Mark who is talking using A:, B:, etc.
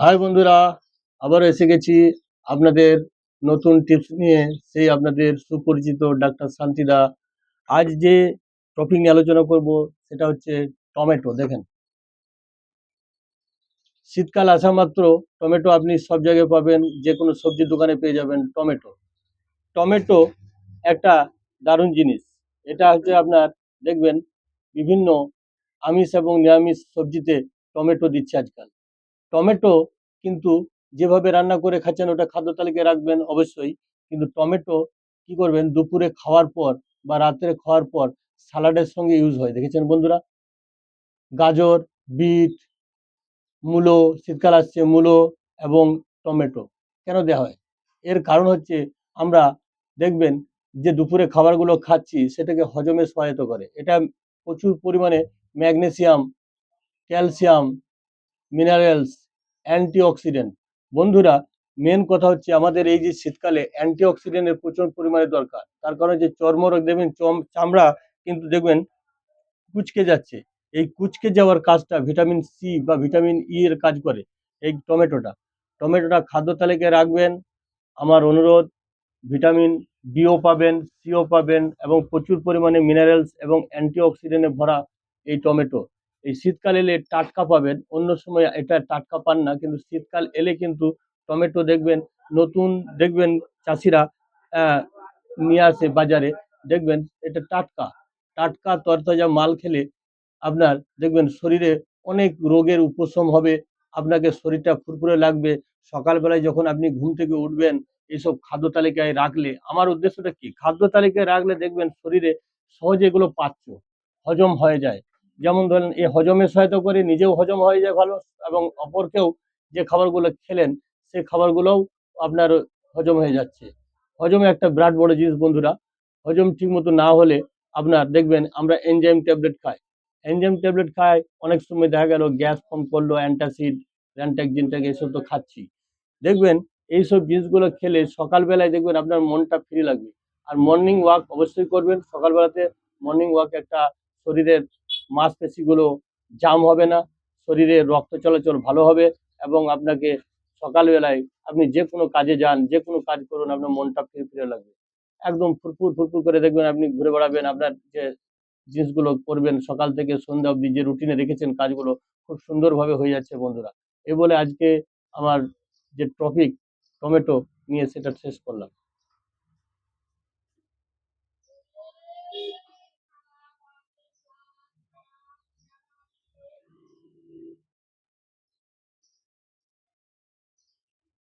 A: High বন্ধুরা আবার এসে গেছি আপনাদের নতুন টিপস নিয়ে সেই আপনাদের সুপরিচিত ডাক্তার শান্তিদা। আজ যে টপিক নিয়ে আলোচনা করব সেটা হচ্ছে টমেটো, দেখেন। শীতকাল আসা মাত্র টমেটো আপনি সব জায়গায় পাবেন যে কোনো সবজির দোকানে পেয়ে যাবেন টমেটো। টমেটো একটা দারুণ জিনিস, এটা হচ্ছে আপনার, দেখবেন, বিভিন্ন আমিষ এবং নিরামিষ সবজিতে টমেটো দিচ্ছে আজকাল। টমেটো কিন্তু যেভাবে রান্না করে খাচ্ছেন, ওটা খাদ্য তালিকায় রাখবেন অবশ্যই। কিন্তু টমেটো কি করবেন? দুপুরে খাওয়ার পর বা রাত্রে খাওয়ার পর সালাডের সঙ্গে ইউজ হয়। দেখেছেন বন্ধুরা? গাজর, বিট, মূলো, শীতকাল আসছে, মূলো এবং টমেটো কেন দেওয়া হয়? এর কারণ হচ্ছে আমরা দেখবেন যে দুপুরে খাবারগুলো খাচ্ছি, সেটাকে হজমে সহায়তা করে। এটা প্রচুর পরিমাণে ম্যাগনেসিয়াম, ক্যালসিয়াম মিনারেলস অ্যান্টিঅক্সিডেন্ট বন্ধুরা মেন কথা হচ্ছে আমাদের এই যে শীতকালে অ্যান্টিঅক্সিডেন্টের প্রচুর পরিমাণে দরকার। তার কারণে যে চর্মরোগ, দেখবেন চম চামড়া কিন্তু দেখবেন কুচকে যাচ্ছে। এই কুচকে যাওয়ার কাজটা ভিটামিন সি বা ভিটামিন ই এর কাজ করে, এই টমেটোটা। টমেটোটা খাদ্য তালিকায় রাখবেন। আমার অনুরোধ ভিটামিন ডিও পাবেন সিও পাবেন এবং প্রচুর পরিমাণে মিনারেলস এবং অ্যান্টিঅক্সিডেন্টে ভরা এই টমেটো। এই শীতকাল এলে টাটকা পাবেন। অন্য সময় এটা টাটকা পান না, কিন্তু শীতকাল এলে কিন্তু টমেটো দেখবেন, নতুন দেখবেন চাষিরা নিয়ে আসে বাজারে। দেখবেন এটা টাটকা। টাটকা তরতাজা মাল খেলে আপনার দেখবেন শরীরে অনেক রোগের উপশম হবে, আপনাকে শরীরটা ফুরফুরে লাগবে। সকালবেলায় যখন আপনি ঘুম থেকে উঠবেন এইসব খাদ্য তালিকায় রাখলে, আমার উদ্দেশ্যটা কি? খাদ্য তালিকায় রাখলে দেখবেন শরীরে সহজে এগুলো পাচ্ছ, হজম হয়ে যায়। যেমন ধরেন এই হজমে সহায়তা করে, নিজেও হজম হয়ে যায় ভালো, এবং অপরকেও যে খাবারগুলো খেলেন সেই খাবারগুলোও আপনার হজম হয়ে যাচ্ছে। হজমে একটা বিরাট বড় জিনিস বন্ধুরা, হজম ঠিক মতো না হলে আপনার দেখবেন আমরা এনজাইম ট্যাবলেট খাই। এনজাইম ট্যাবলেট খাই, অনেক সময় দেখা গেল গ্যাস ফর্ম করল, অ্যান্টাসিড র্যান্টাকজিনটাক এসব তো খাচ্ছি। দেখবেন এইসব জিনিসগুলো খেলে সকালবেলায় দেখবেন আপনার মনটা ফ্রি লাগবে। আর মর্নিং ওয়াক অবশ্যই করবেন, সকালবেলাতে মর্নিং ওয়াক একটা শরীরের মাংসপেশিগুলো জাম হবে না, শরীরে রক্ত চলাচল ভালো হবে এবং আপনাকে সকালবেলায় আপনি যে কোনো কাজে যান, যে কোনো কাজ করুন, আপনার মনটা ফ্রি লাগবে। একদম ফুরফুর ফুরফুর করে দেখবেন আপনি ঘুরে বেড়াবেন, আপনার যে জিনিসগুলো করবেন, সকাল থেকে সন্ধ্যা অবধি যে রুটিনে রেখেছেন কাজগুলো খুব সুন্দরভাবে হয়ে যাচ্ছে বন্ধুরা। এই বলে আজকে আমার যে টপিক টমেটো নিয়ে সেটা শেষ করলাম।